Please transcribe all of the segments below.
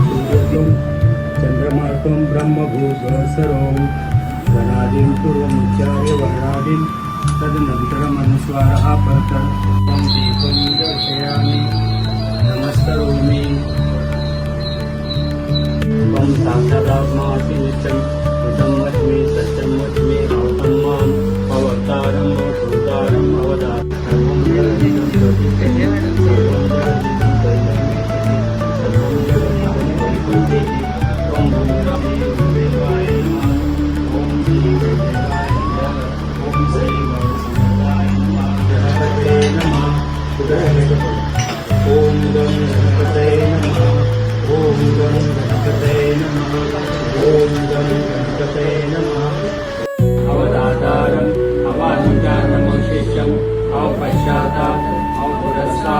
नेमितं सूर्यतं चन्द्रमार्कं ब्रह्मभूतसरो गणादिं पूर्वमुच्चार्य वर्णादिं तदनन्तरमनुस्वारः परतः तं दीपं दर्शयामि। नमस्करोमि त्वं साक्षादात्मासि नित्यं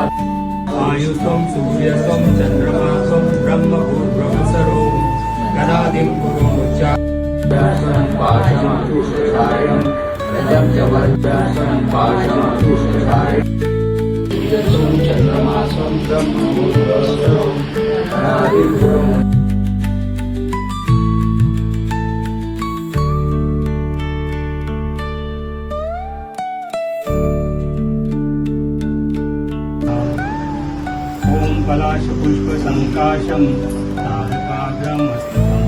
अपुरस्तात् आयुष्वं सूर्यस्वं चन्द्रमासं ब्रह्मभूर्ब्रह्मसरो गदादिं पुरोमुच्चारणं पाशमतुषायं रजं च वर्जासनं पाशमतुषायं चन्द्रमासं ब्रह्मभूर्ब्रह्मसरो गदादिं पुरोमुच्चारणं ॐ पलाशपुष्पसङ्काशं तारकाग्रमस्तकं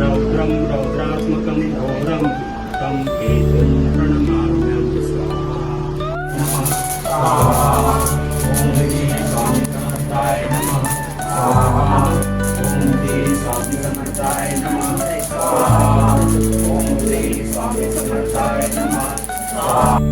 रौद्रं रौद्रात्मकं घोरं तं केतुं प्रणमाम्यं स्वाहा। नमः। ॐ नमः ॐ नमः।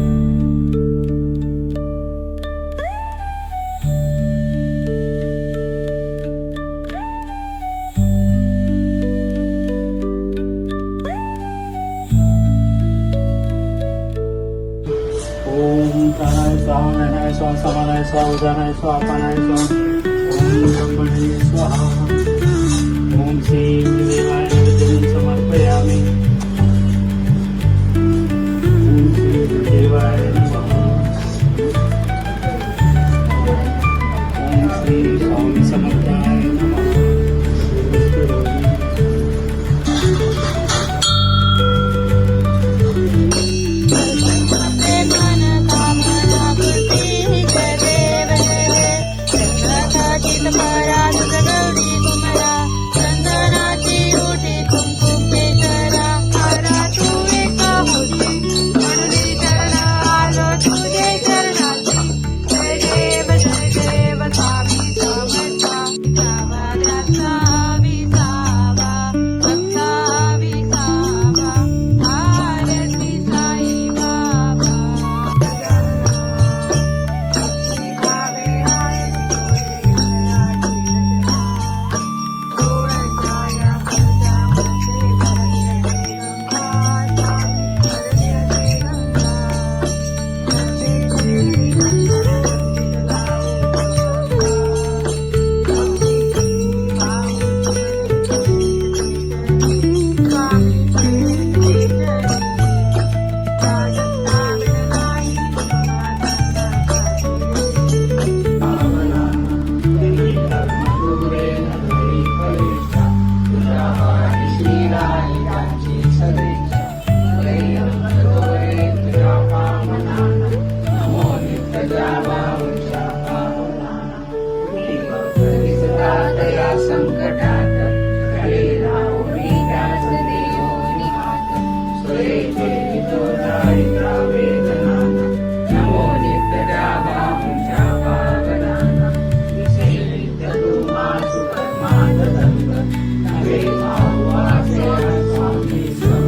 ओम प्राणाय स्वाहा नयनाय स्वाहा समानाय स्वाहा उदानाय स्वाहा अपानाय स्वाहा ओम ब्रह्मणे स्वाहा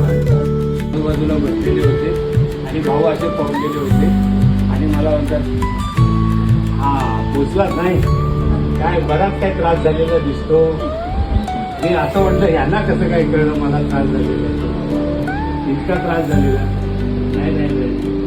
आजूबाजूला बसलेले होते आणि भाऊ असे पडलेले होते. आणि मला हा पोचलाच नाही. काय बराच काय त्रास झालेला दिसतो. मी असं म्हटलं यांना कसं काय कळलं मला त्रास झालेला इतका त्रास झालेला. नाही नाही नाही.